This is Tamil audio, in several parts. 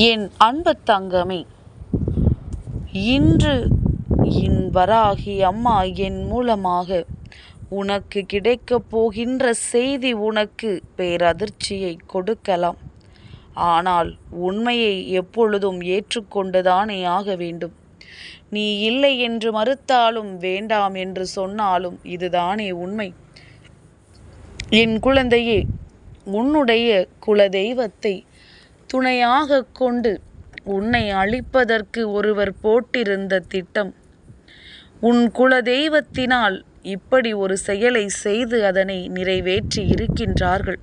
என் அன்பு தங்கமே இன்று என் வராகி அம்மா என் மூலமாக உனக்கு கிடைக்கப் போகின்ற செய்தி உனக்கு பேரதிர்ச்சியை கொடுக்கலாம். ஆனால் உண்மையை எப்பொழுதும் ஏற்றுக்கொண்டுதானே ஆக வேண்டும். நீ இல்லை என்று மறுத்தாலும் வேண்டாம் என்று சொன்னாலும் இதுதானே உண்மை. என் குழந்தையே உன்னுடைய குலதெய்வத்தை துணையாக கொண்டு உன்னை அழிப்பதற்கு ஒருவர் போட்டிருந்த திட்டம். உன் குலதெய்வத்தினால் இப்படி ஒரு செயலை செய்து அதனை நிறைவேற்றி இருக்கின்றார்கள்.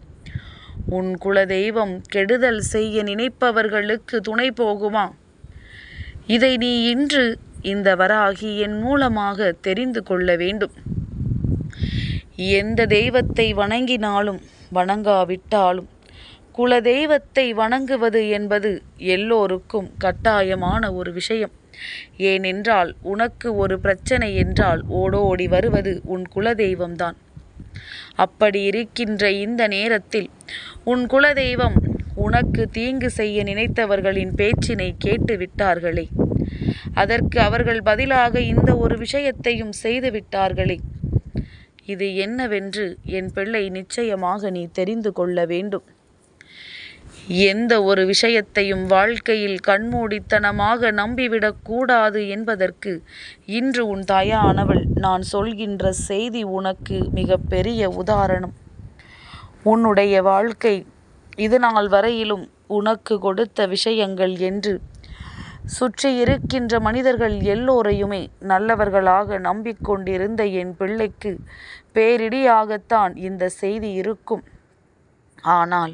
உன் குலதெய்வம் கெடுதல் செய்ய நினைப்பவர்களுக்கு துணை போகுமா? இதை நீ இன்று இந்த வராகி என் மூலமாக தெரிந்து கொள்ள வேண்டும். எந்த தெய்வத்தை வணங்கினாலும் வணங்காவிட்டாலும் குலதெய்வத்தை வணங்குவது என்பது எல்லோருக்கும் கட்டாயமான ஒரு விஷயம். ஏனென்றால் உனக்கு ஒரு பிரச்சனை என்றால் ஓடோடி வருவது உன் குலதெய்வம்தான். அப்படி இருக்கின்ற இந்த நேரத்தில் உன் குலதெய்வம் உனக்கு தீங்கு செய்ய நினைத்தவர்களின் பேச்சினை கேட்டு விட்டார்களே. அதற்கு அவர்கள் பதிலாக இந்த ஒரு விஷயத்தையும் செய்து விட்டார்களே. இது என்னவென்று என் பிள்ளை நிச்சயமாக நீ தெரிந்து கொள்ள வேண்டும். எந்த ஒரு விஷயத்தையும் வாழ்க்கையில் கண்மூடித்தனமாக நம்பிவிடக் கூடாது என்பதற்கு இன்று உன் தாயானவள் நான் சொல்கின்ற செய்தி உனக்கு மிக பெரிய உதாரணம். உன்னுடைய வாழ்க்கை இதுநாள் வரையிலும் உனக்கு கொடுத்த விஷயங்கள் என்று சுற்றி இருக்கின்ற மனிதர்கள் எல்லோரையுமே நல்லவர்களாக நம்பிக்கொண்டிருந்த என் பிள்ளைக்கு பேரிடியாகத்தான் இந்த செய்தி இருக்கும். ஆனால்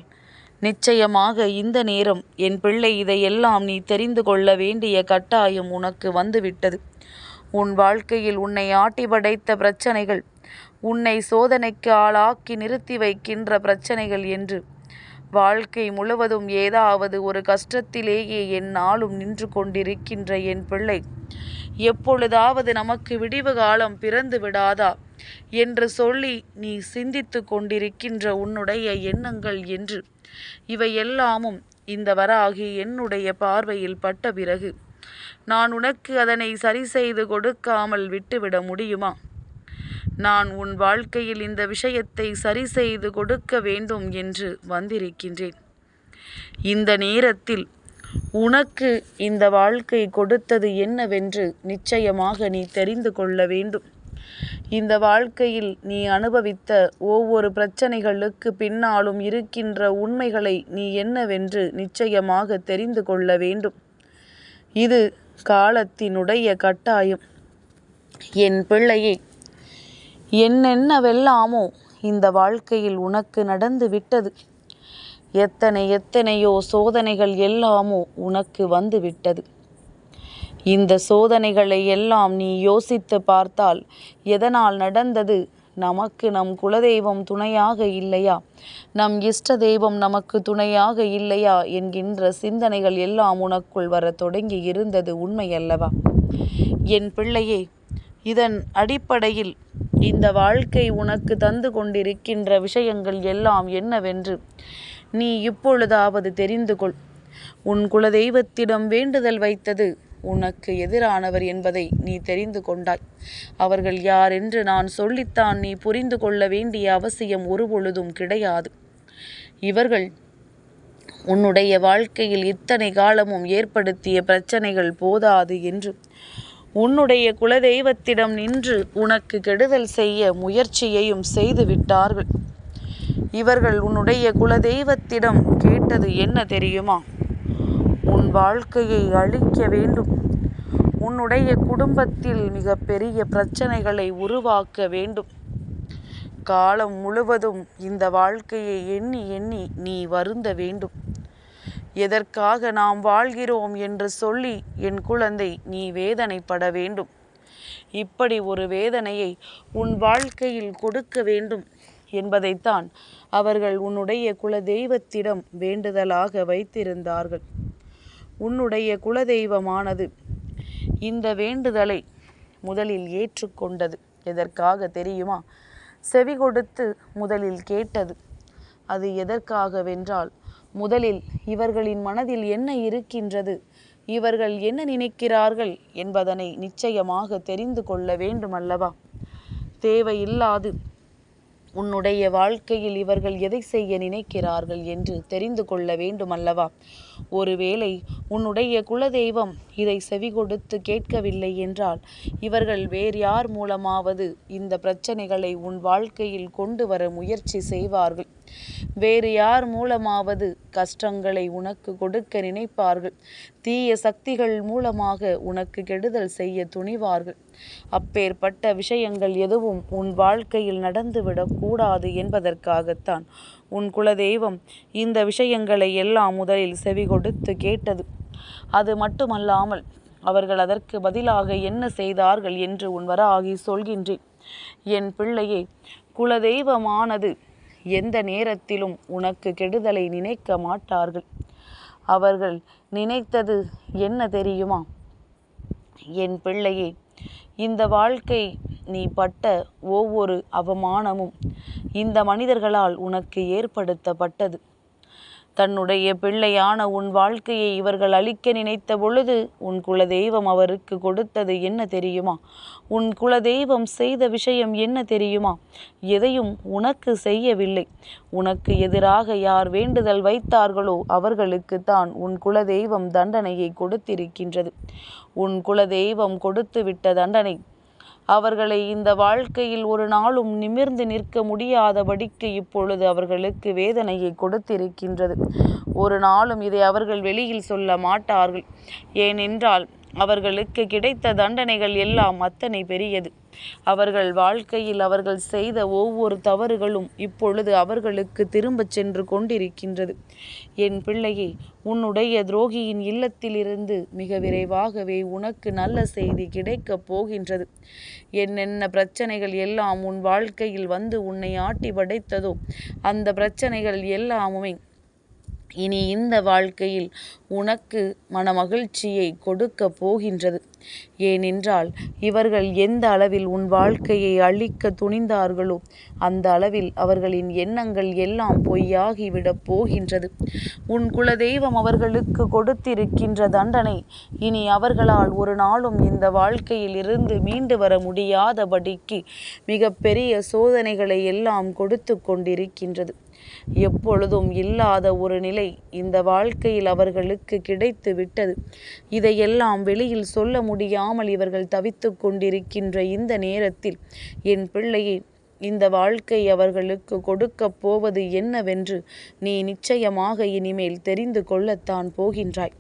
நிச்சயமாக இந்த நேரம் என் பிள்ளை இதையெல்லாம் நீ தெரிந்து கொள்ள வேண்டிய கட்டாயம் உனக்கு வந்துவிட்டது. உன் வாழ்க்கையில் உன்னை ஆட்டி படைத்த பிரச்சனைகள் உன்னை சோதனைக்கு ஆளாக்கி நிறுத்தி வைக்கின்ற பிரச்சனைகள் என்று. வாழ்க்கை முழுவதும் ஏதாவது ஒரு கஷ்டத்திலேயே என் நாளும் நின்று கொண்டிருக்கின்ற என் பிள்ளை. எப்பொழுதாவது நமக்கு விடிவு காலம் பிறந்து விடாதா என்று சொல்லி நீ சிந்தித்து கொண்டிருக்கின்ற உன்னுடைய எண்ணங்கள் என்று. இவை எல்லாமும் இந்த வராகி என்னுடைய பார்வையில் பட்ட பிறகு நான் உனக்கு அதனை சரி செய்து கொடுக்காமல் விட்டுவிட முடியுமா? நான் உன் வாழ்க்கையில் இந்த விஷயத்தை சரி செய்து கொடுக்க வேண்டும் என்று வந்திருக்கின்றேன். இந்த நேரத்தில் உனக்கு இந்த வாழ்க்கை கொடுத்தது என்னவென்று நிச்சயமாக நீ தெரிந்து கொள்ள வேண்டும். இந்த வாழ்க்கையில் நீ அனுபவித்த ஒவ்வொரு பிரச்சனைகளுக்கு பின்னாலும் இருக்கின்ற உண்மைகளை நீ என்னவென்று நிச்சயமாக தெரிந்து கொள்ள வேண்டும். இது காலத்தினுடைய கட்டாயம். என் பிள்ளையே என்னென்னவெல்லாமோ இந்த வாழ்க்கையில் உனக்கு நடந்து விட்டது எத்தனை எத்தனையோ சோதனைகள் எல்லாமோ உனக்கு வந்து விட்டது இந்த சோதனைகளை எல்லாம் நீ யோசித்து பார்த்தால் எதனால் நடந்தது? நமக்கு நம் குலதெய்வம் துணையாக இல்லையா? நம் இஷ்ட தெய்வம் நமக்கு துணையாக இல்லையா? என்கின்ற சிந்தனைகள் எல்லாம் உனக்குள் வர தொடங்கி இருந்தது உண்மை அல்லவா என் பிள்ளையே இதன் அடிப்படையில் இந்த வாழ்க்கை உனக்கு தந்து கொண்டிருக்கின்ற விஷயங்கள் எல்லாம் என்னவென்று நீ இப்பொழுதாவது தெரிந்து கொள். உன் குலதெய்வத்திடம் வேண்டுதல் வைத்தது உனக்கு எதிரானவர் என்பதை நீ தெரிந்து கொண்டாய். அவர்கள் யார் என்று நான் சொல்லித்தான் நீ புரிந்து கொள்ள வேண்டிய அவசியம் ஒருபொழுதும் கிடையாது. இவர்கள் உன்னுடைய வாழ்க்கையில் இத்தனை காலமும் ஏற்படுத்திய பிரச்சனைகள் போதாது என்று. உன்னுடைய குலதெய்வத்திடம் நின்று உனக்கு கெடுதல் செய்ய முயற்சியையும் செய்து விட்டார்கள் இவர்கள் உன்னுடைய குலதெய்வத்திடம் கேட்டது என்ன தெரியுமா? உன் வாழ்க்கையை அழிக்க வேண்டும். உன்னுடைய குடும்பத்தில் மிக பெரிய பிரச்சனைகளை உருவாக்க வேண்டும். காலம் முழுவதும் இந்த வாழ்க்கையை எண்ணி எண்ணி நீ வருந்த வேண்டும். எதற்காக நாம் வாழ்கிறோம் என்று சொல்லி என் குழந்தை நீ வேதனைப்பட வேண்டும். இப்படி ஒரு வேதனையை உன் வாழ்க்கையில் கொடுக்க வேண்டும் என்பதைத்தான் அவர்கள் உன்னுடைய குல தெய்வத்திடம் வேண்டுதலாக வைத்திருந்தார்கள். உன்னுடைய குலதெய்வமானது. இந்த வேண்டுதலை முதலில் ஏற்றுக்கொண்டது. எதற்காக தெரியுமா? செவி கொடுத்து முதலில் கேட்டது. அது எதற்காகவென்றால் முதலில் இவர்களின் மனதில் என்ன இருக்கின்றது? இவர்கள் என்ன நினைக்கிறார்கள் என்பதனை நிச்சயமாக தெரிந்து கொள்ள வேண்டுமல்லவா? தேவையில்லாது உன்னுடைய வாழ்க்கையில் இவர்கள் எதை செய்ய நினைக்கிறார்கள் என்று தெரிந்து கொள்ள வேண்டுமல்லவா? ஒருவேளை உன்னுடைய குலதெய்வம் இதை செவி கொடுத்து கேட்கவில்லை என்றால் இவர்கள் வேறு யார் மூலமாவது இந்த பிரச்சனைகளை உன் வாழ்க்கையில் கொண்டு வர முயற்சி செய்வார்கள். வேறு யார் மூலமாவது கஷ்டங்களை உனக்கு கொடுக்க நினைப்பார்கள். தீய சக்திகள் மூலமாக உனக்கு கெடுதல் செய்ய துணிவார்கள். அப்பேற்பட்ட விஷயங்கள் எதுவும் உன் வாழ்க்கையில் நடந்துவிடக்கூடாது என்பதற்காகத்தான் உன் குலதெய்வம். இந்த விஷயங்களை எல்லாம் முதலில் செவி கொடுத்து கேட்டது. அது மட்டுமல்லாமல் அவர்கள் அதற்கு பதிலாக என்ன செய்தார்கள் என்று உன் வராகி சொல்கின்றேன். என் பிள்ளையே குலதெய்வமானது எந்த நேரத்திலும் உனக்கு கெடுதலை நினைக்க மாட்டார்கள். அவர்கள் நினைத்தது என்ன தெரியுமா? என் பிள்ளையே இந்த வாழ்க்கை நீ பட்ட ஒவ்வொரு அவமானமும் இந்த மனிதர்களால் உனக்கு ஏற்படுத்தப்பட்டது. தன்னுடைய பிள்ளையான உன் வாழ்க்கையை இவர்கள் அழிக்க நினைத்த பொழுது உன் குலதெய்வம் அவருக்கு கொடுத்தது என்ன தெரியுமா? உன் குலதெய்வம் செய்த விஷயம் என்ன தெரியுமா? எதையும் உனக்கு செய்யவில்லை. உனக்கு எதிராக யார் வேண்டுதல் வைத்தார்களோ அவர்களுக்கு தான் உன் குலதெய்வம் தண்டனையை கொடுத்திருக்கின்றது. உன் குலதெய்வம் கொடுத்து விட்ட தண்டனை அவர்களை இந்த வாழ்க்கையில் ஒரு நாளும் நிமிர்ந்து நிற்க முடியாதபடிக்கு இப்பொழுது அவர்களுக்கு வேதனையை கொடுத்திருக்கின்றது. ஒரு நாளும் இதை அவர்கள் வெளியில் சொல்ல மாட்டார்கள். ஏனென்றால் அவர்களுக்கு கிடைத்த தண்டனைகள் எல்லாம் அத்தனை பெரியது. அவர்கள் வாழ்க்கையில் அவர்கள் செய்த ஒவ்வொரு தவறுகளும் இப்பொழுது அவர்களுக்கு திரும்பச் சென்று கொண்டிருக்கின்றது. என் பிள்ளையே உன்னுடைய துரோகியின் இல்லத்திலிருந்து மிக விரைவாகவே உனக்கு நல்ல செய்தி கிடைக்கப் போகின்றது. என்னென்ன பிரச்சனைகள் எல்லாம் உன் வாழ்க்கையில் வந்து உன்னை ஆட்டி படைத்ததோ அந்த பிரச்சனைகள் எல்லாமுமே இனி இந்த வாழ்க்கையில் உனக்கு மனமகிழ்ச்சியை கொடுக்க போகின்றது. ஏனென்றால் இவர்கள் எந்த அளவில் உன் வாழ்க்கையை அழிக்க துணிந்தார்களோ அந்த அளவில் அவர்களின் எண்ணங்கள் எல்லாம் பொய்யாகிவிடப் போகின்றது. உன் குலதெய்வம் அவர்களுக்கு கொடுத்திருக்கின்ற தண்டனை இனி அவர்களால் ஒரு நாளும் இந்த வாழ்க்கையில் இருந்து மீண்டு வர முடியாதபடிக்கு மிகப்பெரிய சோதனைகளை எல்லாம் கொடுத்து கொண்டிருக்கின்றது. எப்பொழுதும் இல்லாத ஒரு நிலை இந்த வாழ்க்கையில் அவர்களுக்கு கிடைத்து விட்டது. இதையெல்லாம் வெளியில் சொல்ல முடியாமல் இவர்கள் தவித்து கொண்டிருக்கின்ற இந்த நேரத்தில் என் பிள்ளையை இந்த வாழ்க்கை அவர்களுக்கு கொடுக்கப் போவது என்னவென்று நீ நிச்சயமாக இனிமேல் தெரிந்து கொள்ளத்தான் போகின்றாய்.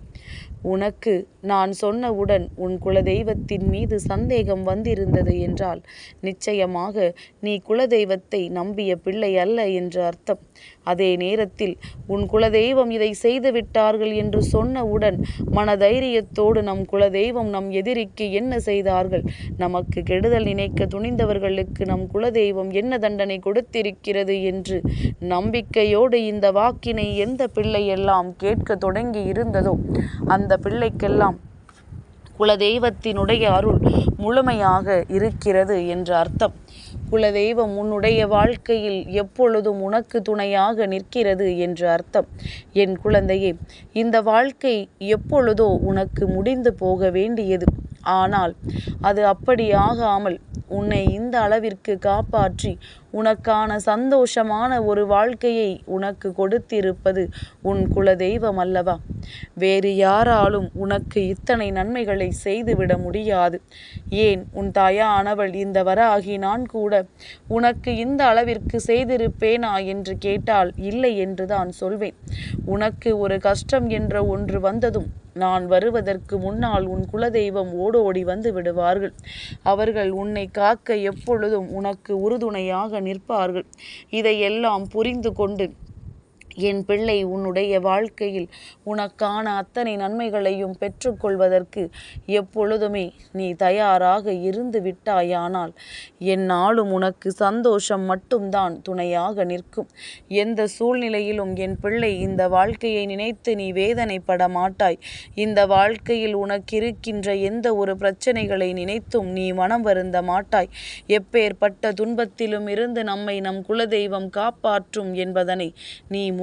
உனக்கு நான் சொன்னவுடன் உன் குலதெய்வத்தின் மீது சந்தேகம் வந்திருந்தது என்றால் நிச்சயமாக நீ குலதெய்வத்தை நம்பிய பிள்ளை அல்ல என்று அர்த்தம். அதே நேரத்தில் உன் குலதெய்வம் இதை செய்து விட்டார்கள் என்று சொன்னவுடன் மனதைரியத்தோடு நம் குலதெய்வம் நம் எதிரிக்கு என்ன செய்தார்கள்? நமக்கு கெடுதல் நினைக்க துணிந்தவர்களுக்கு நம் குலதெய்வம் என்ன தண்டனை கொடுத்திருக்கிறது என்று நம்பிக்கையோடு இந்த வாக்கினை எந்த பிள்ளையெல்லாம் கேட்க தொடங்கி இருந்ததோ அந்த பிள்ளைக்கெல்லாம் குலதெய்வத்தினுடைய அருள் முழுமையாக இருக்கிறது என்று அர்த்தம். குலதெய்வம் உன்னுடைய வாழ்க்கையில் எப்பொழுதும் உனக்கு துணையாக நிற்கிறது என்று அர்த்தம். என் குழந்தையே இந்த வாழ்க்கை எப்பொழுதோ உனக்கு முடிந்து போக வேண்டியது. ஆனால் அது அப்படி ஆகாமல் உன்னை இந்த அளவிற்கு காப்பாற்றி உனக்கான சந்தோஷமான ஒரு வாழ்க்கையை உனக்கு கொடுத்திருப்பது உன் குலதெய்வம் அல்லவா? வேறு யாராலும் உனக்கு இத்தனை நன்மைகளை செய்துவிட முடியாது. ஏன்? உன் தாயானவள் இந்த வராகி நான் கூட உனக்கு இந்த அளவிற்கு செய்திருப்பேனா என்று கேட்டால் இல்லை என்று தான் சொல்வேன். உனக்கு ஒரு கஷ்டம் என்ற ஒன்று வந்ததும் நான் வருவதற்கு முன்னால் உன் குலதெய்வம் ஓடோடி வந்து விடுவார்கள். அவர்கள் உன்னை காக்க எப்பொழுதும் உனக்கு உறுதுணையாக நிற்பார்கள். இதையெல்லாம் புரிந்து கொண்டு என் பிள்ளை உன்னுடைய வாழ்க்கையில் உனக்கான அத்தனை நன்மைகளையும் பெற்றுக்கொள்வதற்கு எப்பொழுதுமே நீ தயாராக இருந்து விட்டாயானால் என்னாலும் உனக்கு சந்தோஷம் மட்டும்தான் துணையாக நிற்கும். எந்த சூழ்நிலையிலும் என் பிள்ளை இந்த வாழ்க்கையை நினைத்து நீ வேதனைப்பட மாட்டாய். இந்த வாழ்க்கையில் உனக்கிருக்கின்ற எந்த ஒரு பிரச்சனைகளை நினைத்தும் நீ மனம் வருந்த மாட்டாய். எப்பேற்பட்ட துன்பத்திலும் இருந்து நம்மை நம் குலதெய்வம் காப்பாற்றும் என்பதனை நீ